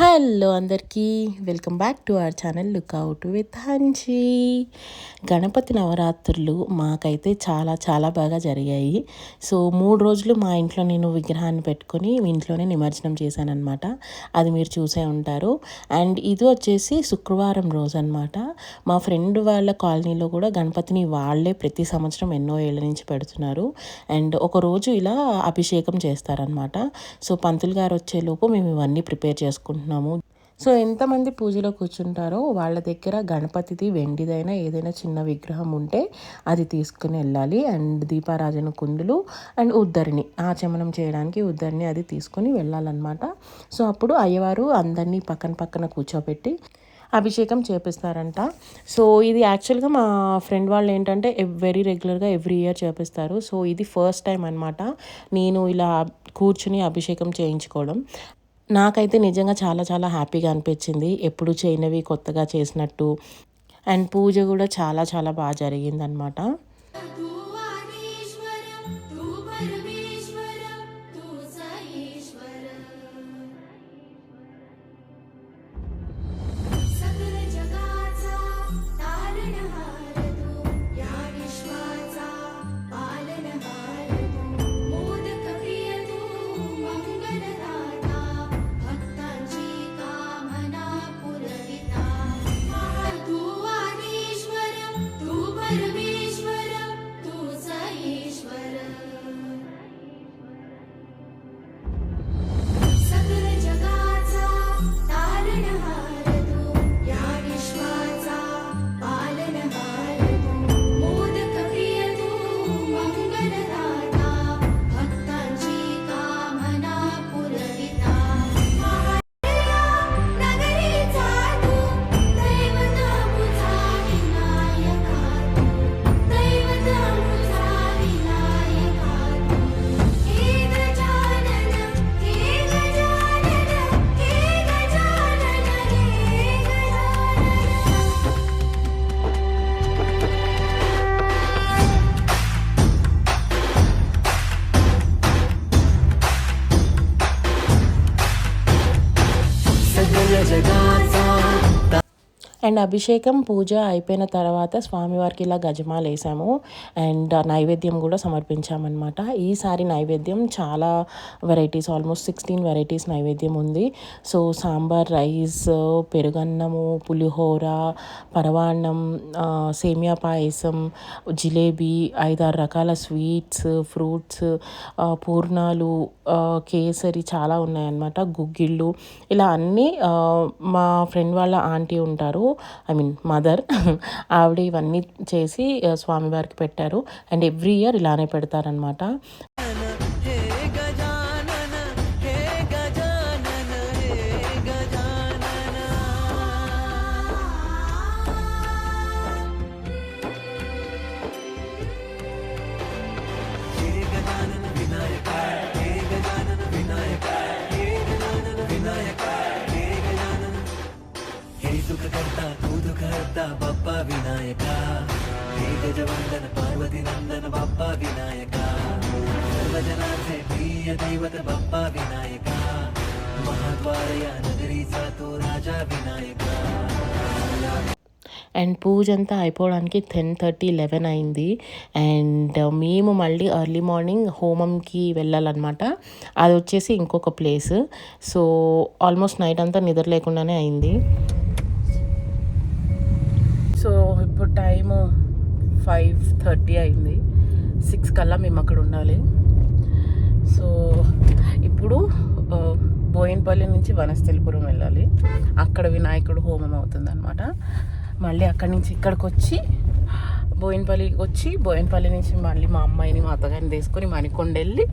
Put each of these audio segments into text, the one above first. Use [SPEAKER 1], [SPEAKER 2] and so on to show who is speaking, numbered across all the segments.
[SPEAKER 1] Hello అందరికీ welcome back to our channel lookout with Hanji Ganapati నవరాత్రులు మాకైతే చాలా చాలా బాగా జరిగాయి. సో మూడు రోజులు మా ఇంట్లో నేను విగ్రహాన్ని పెట్టుకొని ఇంట్లోనే నిమజ్జనం చేశానమాట అది మీరు చూసే ఉంటారు. అండ్ ఇది వచ్చేసి శుక్రవారం రోజు అనమాట మా ఫ్రెండ్ వాళ్ళ కాలనీలో కూడా గణపతిని వాళ్ళే ప్రతి సంవత్సరం ఎన్నో ఏళ్ళ నుంచి పెడుతున్నారు. అండ్ ఒక రోజు ఇలా అభిషేకం చేస్తారనమాట సో పంతులు గారు వచ్చేలోపు మేము ఇవన్నీ ప్రిపేర్ అనుకుంటున్నాము. సో ఎంతమంది పూజలో కూర్చుంటారో వాళ్ళ దగ్గర గణపతిది వెండిదైనా ఏదైనా చిన్న విగ్రహం ఉంటే అది తీసుకుని వెళ్ళాలి. అండ్ దీపారాజన కుందులు అండ్ ఉద్దరిని ఆచమనం చేయడానికి ఉద్దరిని అది తీసుకొని వెళ్ళాలన్నమాట. సో అప్పుడు అయ్యవారు అందరినీ పక్కన పక్కన కూర్చోబెట్టి అభిషేకం చేపిస్తారంట. సో ఇది యాక్చువల్గా మా ఫ్రెండ్ వాళ్ళు ఏంటంటే వెరీ రెగ్యులర్గా ఎవ్రీ ఇయర్ చేపిస్తారు. సో ఇది ఫస్ట్ టైం అనమాట నేను ఇలా కూర్చుని అభిషేకం చేయించుకోవడం. నాకైతే నిజంగా చాలా చాలా హ్యాపీగా అనిపించింది. ఎప్పుడు చేయనివి కొత్తగా చేసినట్టు. అండ్ పూజ కూడా చాలా చాలా బాగా జరిగిందనమాట అండ్ అభిషేకం పూజ అయిపోయిన తర్వాత స్వామివారికి ఇలా గజమాలు వేసాము. అండ్ నైవేద్యం కూడా సమర్పించామన్నమాట. ఈసారి నైవేద్యం చాలా వెరైటీస్ ఆల్మోస్ట్ సిక్స్టీన్ వెరైటీస్ నైవేద్యం ఉంది. సో సాంబార్ రైస్ పెరుగన్నము పులిహోర పరవాన్నం సేమియా పాయసం జిలేబీ ఐదారు రకాల స్వీట్స్ ఫ్రూట్స్ పూర్ణాలు కేసరి చాలా ఉన్నాయన్నమాట. గుగ్గిళ్ళు ఇలా అన్నీ మా ఫ్రెండ్ వాళ్ళ ఆంటీ ఉంటారు. I mean mother. ఆవిడ ఇవన్నీ చేసి స్వామివారికి పెట్టారు. అండ్ ఎవ్రీ ఇయర్ ఇలానే పెడతారనమాట
[SPEAKER 2] బప్ప వినాయక. గజవందన పార్వతి నందన బప్ప వినాయక. ప్రియ దైవత బప్ప వినాయక. మహాద్వారయ నగరీ రాజా వినాయక.
[SPEAKER 1] అండ్ పూజ అంతా అయిపోవడానికి టెన్ థర్టీ లెవెన్ అయింది. అండ్ మేము మళ్ళీ ఎర్లీ మార్నింగ్ హోమంకి వెళ్ళాలన్నమాట. అది వచ్చేసి ఇంకొక ప్లేస్. సో ఆల్మోస్ట్ నైట్ అంతా నిద్ర లేకుండానే అయింది. సో ఇప్పుడు టైము ఫైవ్ థర్టీ అయింది. సిక్స్ కల్లా మేము అక్కడ ఉండాలి. సో ఇప్పుడు బోయిన్పల్లి నుంచి వనస్థలిపురం వెళ్ళాలి. అక్కడ వినాయకుడు హోమం అవుతుందన్నమాట. మళ్ళీ అక్కడి నుంచి ఇక్కడికి వచ్చి బోయిన్పల్లికి వచ్చి బోయిన్పల్లి నుంచి మళ్ళీ మా అమ్మాయిని మా అత్తగారిని తీసుకొని మణికొండ వెళ్ళి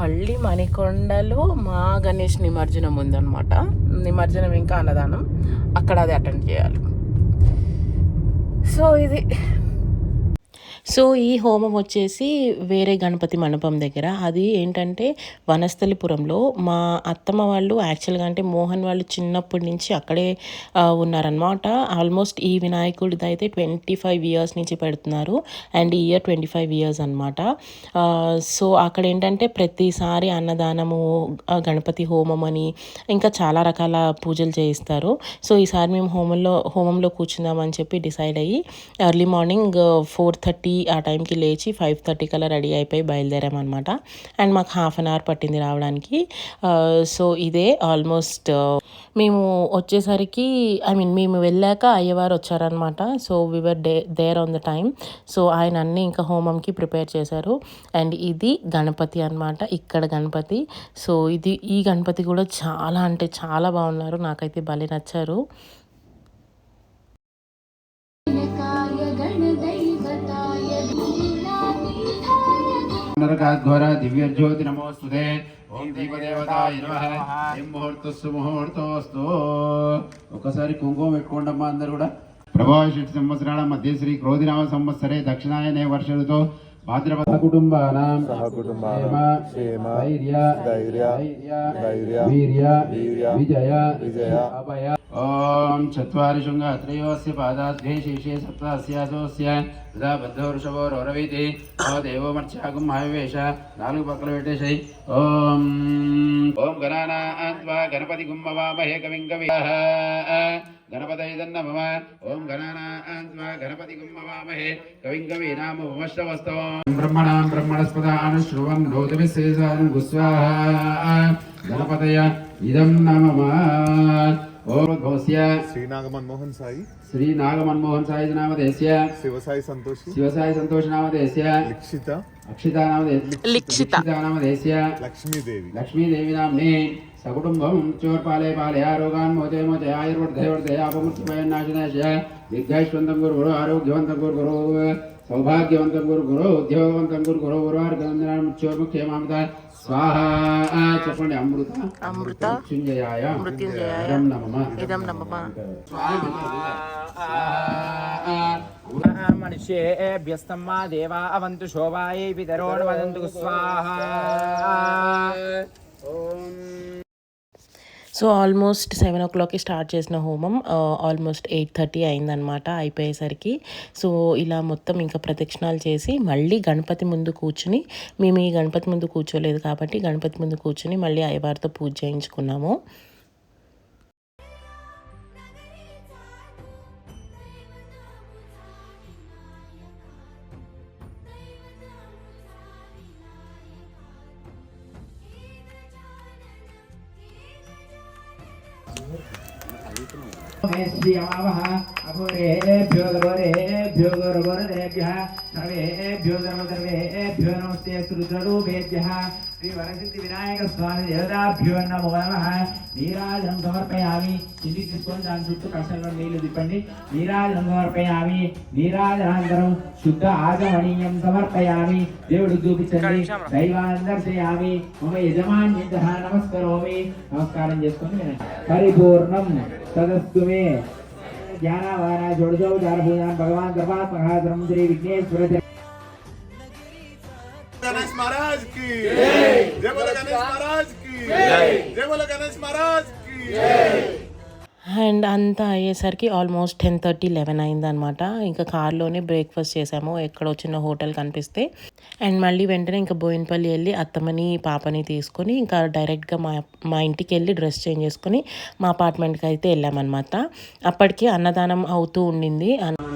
[SPEAKER 1] మళ్ళీ మణికొండలో మా గణేష్ నిమజ్జనం ఉందన్నమాట. నిమజ్జనం ఇంకా అన్నదానం. అక్కడ అది అటెండ్ చేయాలి. సో ఇది సో ఈ హోమం వచ్చేసి వేరే గణపతి మండపం దగ్గర. అది ఏంటంటే వనస్థలిపురంలో మా అత్తమ్మ వాళ్ళు యాక్చువల్గా అంటే మోహన్ వాళ్ళు చిన్నప్పటి నుంచి అక్కడే ఉన్నారనమాట ఆల్మోస్ట్ ఈ వినాయకుడిది అయితే ట్వంటీ ఫైవ్ ఇయర్స్ నుంచి పెడుతున్నారు. And year twenty five years అనమాట సో అక్కడ ఏంటంటే ప్రతిసారి అన్నదానము గణపతి హోమం అని ఇంకా చాలా రకాల పూజలు చేయిస్తారు. సో ఈసారి మేము హోమంలో హోమంలో కూర్చుందామని చెప్పి డిసైడ్ అయ్యి ఎర్లీ మార్నింగ్ ఫోర్ థర్టీ ఆ టైంకి లేచి ఫైవ్ థర్టీ కల్లా రెడీ అయిపోయి బయలుదేరామన్నమాట అండ్ మాకు హాఫ్ అన్ అవర్ పట్టింది రావడానికి. సో ఇదే ఆల్మోస్ట్ మేము వచ్చేసరికి ఐ మీన్ మేము వెళ్ళాక అయ్యవారు వచ్చారనమాట so we were they there on the time so ఆయన అన్నీ ఇంకా హోమంకి ప్రిపేర్ చేశారు. అండ్ ఇది గణపతి అనమాట ఇక్కడ గణపతి. సో ఇది ఈ గణపతి కూడా చాలా అంటే చాలా బాగున్నారు. నాకైతే భలే నచ్చారు.
[SPEAKER 3] నరకాధ్వర దివ్యజ్యోతి నమోస్తుతే ఓం దీపదేవతాయ నమః ఏం ముహూర్తస్సు ముహూర్తోస్తు ఒకసారి కుంకుమ పెట్టుకోండి అమ్మా అందరు కూడా. ప్రభావ షట్ సంవత్సరాల మధ్య శ్రీ క్రోధినామ సంవత్సరే దక్షిణాయనే వర్ష ఋతో భాద్రపద కుటుంబానాం.
[SPEAKER 4] సహకుటుంబానాం
[SPEAKER 3] క్షేమ ధైర్య
[SPEAKER 4] ధైర్య ధైర్య
[SPEAKER 3] వీర్య
[SPEAKER 4] వీర్య
[SPEAKER 3] విజయ
[SPEAKER 4] విజయ.
[SPEAKER 3] అభయ. ఓం చత్వారి శృంగ త్రయోస్య పాదాద్వే శేషే సప్తాస్యాసోస్య తదా బద్ధో వృషభో రౌరవీతి. ఓ దేవో మర్చాగం మహావేష నాలుగు పక్కల పెట్టేసాయి ఓం. ఓం గణానాత్వా గణపతి గుమ్మవామహే కవిం కవి గణపతైదన్న మమ ఓం గణానాత్వా గణపతి గుమ్మవామహే కవిం కవి నామ వమశ్రవస్తో బ్రహ్మణాం బ్రహ్మణస్పదాను శృవన్ నోతమిశేషాను గుస్వాహ గణపతయ ఇదం నమమ ఓం ఘోస్య
[SPEAKER 4] శ్రీనాగ మన్మోహన్ సాయి
[SPEAKER 3] శ్రీ నాగమన్మోహన్ సాయి నామదేశ్య
[SPEAKER 4] శివసాయి సంతోషి
[SPEAKER 3] శివసాయి సంతోష నామదేశ్య
[SPEAKER 4] లిక్షిత
[SPEAKER 3] అక్షిత నామదేశ్య నామదేశ్య
[SPEAKER 4] లక్ష్మీదేవి
[SPEAKER 3] లక్ష్మీదేవి నామ్ని సకుటుంబం చోర్పాలే పాలయ రోగాన్ మోచే మోచే ఆయుర్వర్ధయ వర్ధయ అపమృత్యుభయనాశనాశ దీర్ఘాయుష్వంతం గురు గురు ఆరోగ్యవంతం గురు గురు సౌభాగ్యవంతం గురు గురు ఉద్యోగవంతం గురు గురు గురువార్గంధనాముఖ్యమామత స్వాహ చెప్పండి అమృత.
[SPEAKER 1] అమృత.
[SPEAKER 3] మృత్యుంజయాయ.
[SPEAKER 1] మృత్యుంజయాయ.
[SPEAKER 3] ఇదం నమః.
[SPEAKER 1] ఇదం నమః.
[SPEAKER 5] మనుష్యేభ్యస్తమ్మా దేవా అవంతు శోభాయై పితరోన్ వదంతు స్వాహా.
[SPEAKER 1] సో ఆల్మోస్ట్ సెవెన్ ఓ క్లాక్కి స్టార్ట్ చేసిన హోమం ఆల్మోస్ట్ ఎయిట్ థర్టీ అయిందనమాట అయిపోయేసరికి. సో ఇలా మొత్తం ఇంకా ప్రదక్షిణాలు చేసి మళ్ళీ గణపతి ముందు కూర్చుని మేము ఈ గణపతి ముందు కూర్చోలేదు కాబట్టి గణపతి ముందు కూర్చుని మళ్ళీ అయ్యవారితో పూజ చేయించుకున్నాము.
[SPEAKER 5] అఘోరేభ్యో గౌరేభ్యో గౌరవరేభ్యः సర్వేభ్యో ధర్మసర్వేభ్యో నమస్తే రుద్రరూపేభ్యः శ్రీ వరసిద్ధి వినాయక స్వామి దేవతాభ్యో నమో నమః. నీరాజనం సమర్పయామి. కిందికి తీసుకొని దాని చుట్టూ కష్టంలో నీళ్ళు తిప్పండి. నీరాజనం సమర్పయామి. నీరాజనాంతరం శుద్ధ ఆగమనీయం సమర్పయామి. దేవుడు చూపించండి. దైవాన్ని దర్శయామి మమ యజమాన్య నమస్కరోమి. నమస్కారం చేసుకొని పరిపూర్ణం తదస్తు మే. జ్ఞానవాన జోడజో జారభూజాన్ భగవాన్ ధర్మ శ్రీ విఘ్నేశ్వర
[SPEAKER 4] गणेश महाराज की जय बोलो गणेश महाराज की जय बोलो गणेश महाराज की
[SPEAKER 1] అండ్ అంతా అయ్యేసరికి ఆల్మోస్ట్ టెన్ థర్టీ లెవెన్ అయిందనమాట ఇంకా కార్లోనే బ్రేక్ఫాస్ట్ చేసాము ఎక్కడో చిన్న హోటల్ కనిపిస్తే అండ్ మళ్ళీ వెంటనే ఇంకా బోయినపల్లి వెళ్ళి అత్తమ్మని పాపని తీసుకొని ఇంకా డైరెక్ట్గా మా మా ఇంటికి వెళ్ళి డ్రెస్ చేంజ్ చేసుకొని మా అపార్ట్మెంట్కి అయితే వెళ్ళామన్నమాట అప్పటికి అన్నదానం అవుతూ ఉండింది అన్న-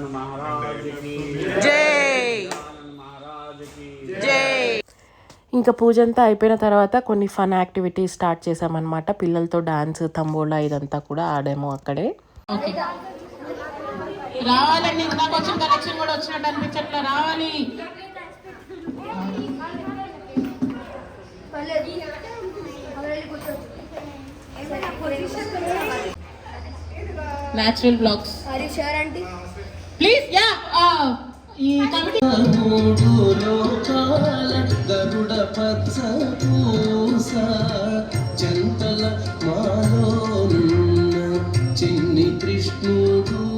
[SPEAKER 1] ఇంకా పూజ అంతా అయిపోయిన తర్వాత కొన్ని ఫన్ యాక్టివిటీస్ స్టార్ట్ చేసామన్నమాట పిల్లలతో డాన్స్ తంబోలా ఇదంతా కూడా ఆడాము అక్కడే. రావాలండి నాకు వచ్చిన కనెక్షన్ కూడా వచ్చినట్టు అనిపించట్లా. రావాలి.
[SPEAKER 6] Natural blogs?
[SPEAKER 1] ప్లీజ్ యా ఈ కమిటీ
[SPEAKER 7] గరుడ పచ్చ పూస జంతల మాలో చిన్ని కృష్ణుడు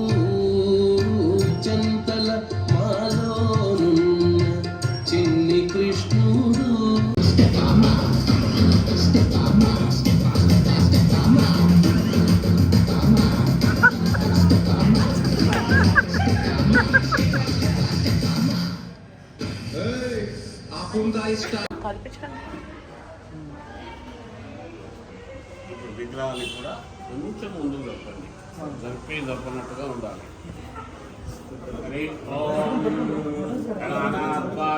[SPEAKER 3] విగ్రహాన్ని కూడా కొంచెం ముందు జరపండి. జరిపి జరపనట్టుగా ఉండాలి.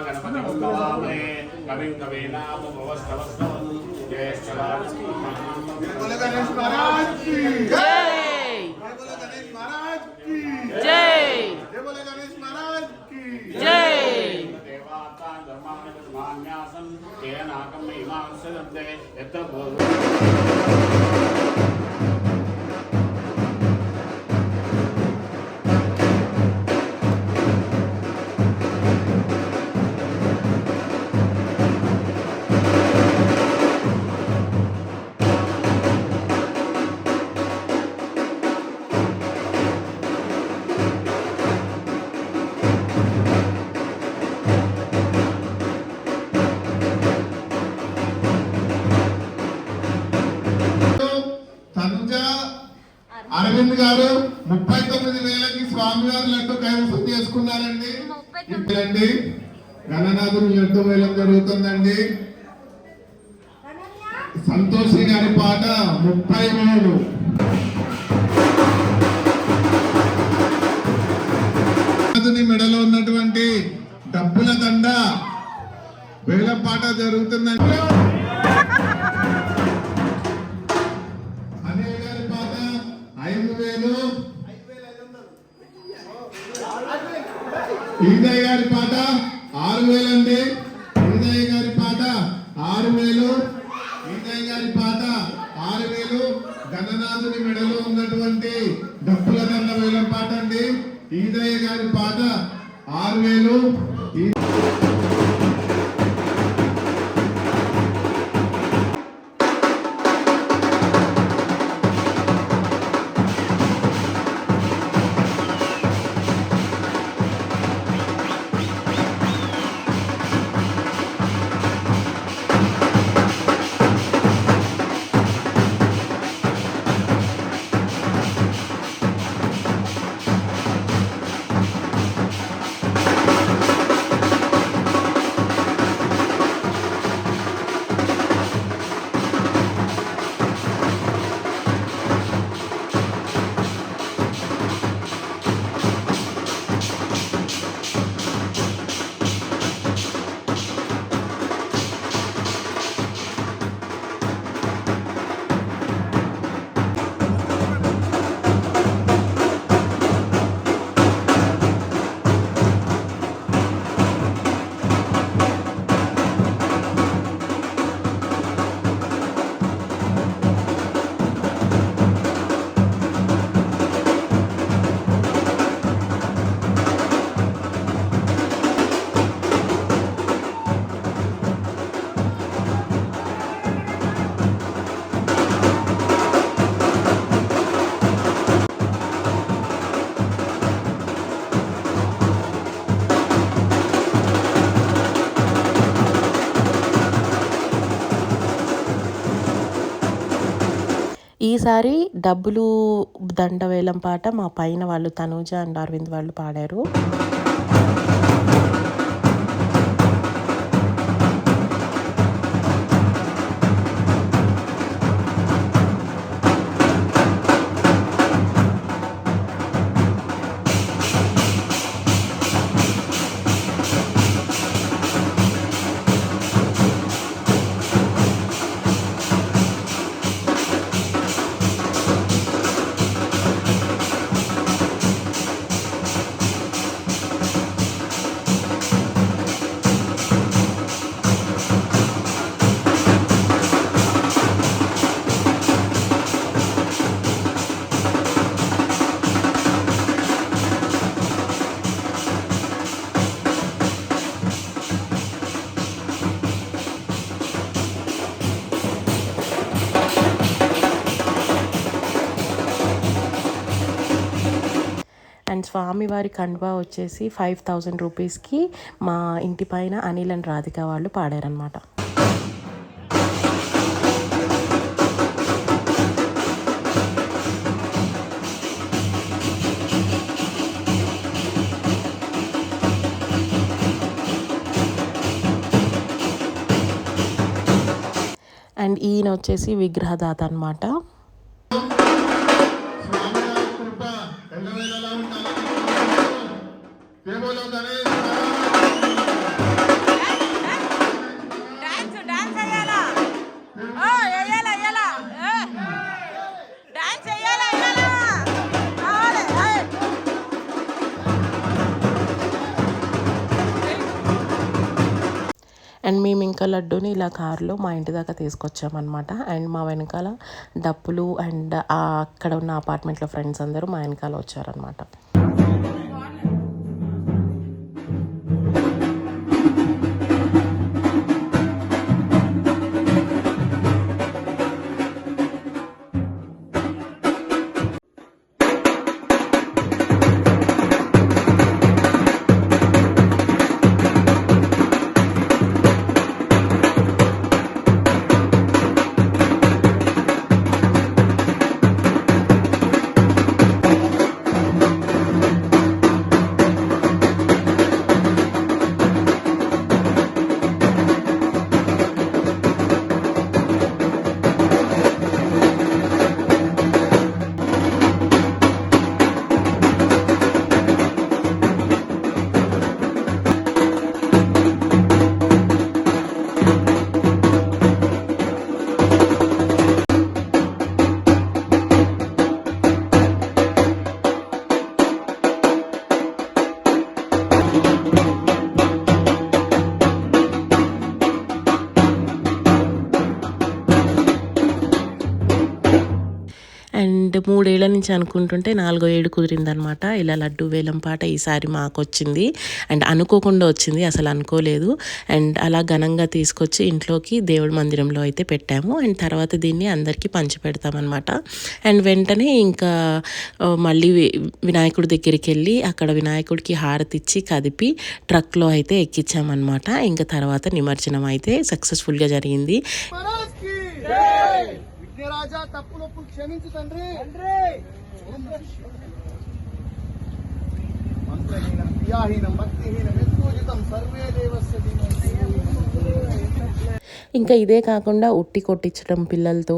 [SPEAKER 3] గణపతి భవామే కవిం జయ धर्माणि धर्मान्यासं तेनाकं मीमांस्य दन्ते यत्र
[SPEAKER 8] గారు ముప్పై తొమ్మిది వేలకి స్వామివారి లడ్డు కైవసం చేసుకున్నారండి. ఇప్పుడండి గణనాథుడు లడ్డు వేలం జరుగుతుందండి. సంతోషి గారి పాట ముప్పై వేలు గణనాథుని మెడలో ఉన్నటువంటి డబ్బుల దండ వేలం పాట జరుగుతుందండి. గారి పాట ఆరు వేలు అండి. ఈదయ్య గారి పాట ఆరు వేలు. ఈదయ్య గారి పాట ఆరు వేలు. గణనాథుని మెడలో ఉన్నటువంటి డప్పుల దండ వేలం పాట అండి. ఈదయ్య గారి పాట ఆరు వేలు.
[SPEAKER 1] ఈసారి డబ్బులు దండ వేలం పాట మా పైన వాళ్ళు తనూజ అండ్ అరవింద్ వాళ్ళు పాడారు. స్వామివారి కండువా వచ్చేసి ఫైవ్ థౌజండ్ రూపీస్కి మా ఇంటి పైన అనిల్ అండ్ రాధిక వాళ్ళు పాడారనమాట అండ్ ఈయన వచ్చేసి విగ్రహదాత అనమాట ఇంకా లడ్డూని ఇలా కారులో మా ఇంటి దాకా తీసుకొచ్చామన్నమాట. అండ్ మా వెనకాల డప్పులు అండ్ అక్కడ ఉన్న అపార్ట్మెంట్లో ఫ్రెండ్స్ అందరూ మా వెనకాల వచ్చారనమాట అండ్ నుంచి అనుకుంటుంటే నాలుగో ఏడు కుదిరిందనమాట. ఇలా లడ్డు వేలం పాట ఈసారి మాకు వచ్చింది అండ్ అనుకోకుండా వచ్చింది అసలు అనుకోలేదు. అండ్ అలా ఘనంగా తీసుకొచ్చి ఇంట్లోకి దేవుడి మందిరంలో అయితే పెట్టాము. అండ్ తర్వాత దీన్ని అందరికీ పంచి పెడతామన్నమాట అండ్ వెంటనే ఇంకా మళ్ళీ వినాయకుడి దగ్గరికి వెళ్ళి అక్కడ వినాయకుడికి హారతి ఇచ్చి కదిపి ట్రక్లో అయితే ఎక్కించామన్నమాట ఇంకా తర్వాత నిమజ్జనం అయితే సక్సెస్ఫుల్గా జరిగింది.
[SPEAKER 4] విఘ్నరాజా తప్పులొప్పులు క్షమించు తండ్రి. మంత్రహీనం క్రియాహీనం భక్తిహీనం యత్నోజితం సర్వే దేవస్య
[SPEAKER 1] ఇంకా ఇదే కాకుండా ఉట్టి కొట్టించడం పిల్లలతో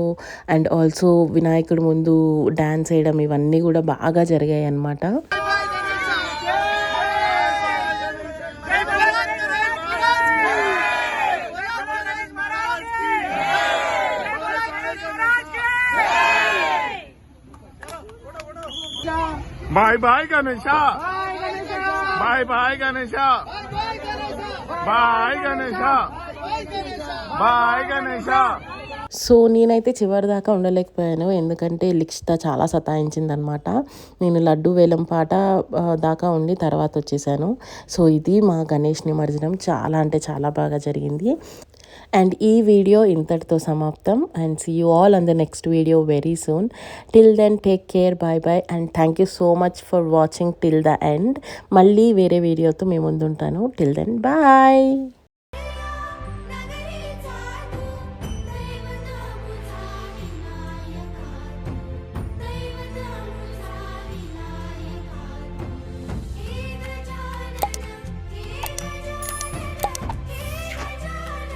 [SPEAKER 1] అండ్ ఆల్సో వినాయకుడి ముందు డ్యాన్స్ వేయడం ఇవన్నీ కూడా బాగా జరిగాయి అన్నమాట
[SPEAKER 4] bye bye Ganesha. Bye bye Ganesha. Bye Ganesha. Bye Ganesha.
[SPEAKER 1] So నేనైతే చివరి దాకా ఉండలేకపోయాను. ఎందుకంటే లిక్షిత చాలా సతాయించిందనమాట నేను లడ్డు వేలం పాట దాకా ఉండి తర్వాత వచ్చేసాను. సో ఇది మా గణేష్ నిమజ్జనం చాలా అంటే చాలా బాగా జరిగింది. అండ్ ఈ వీడియో ఇంతటితో సమాప్తం. And see you all on the next video very soon till then take care bye bye and thank you so much for watching till the end మళ్ళీ వేరే వీడియోతో మీ ముందుంటాను. Till then bye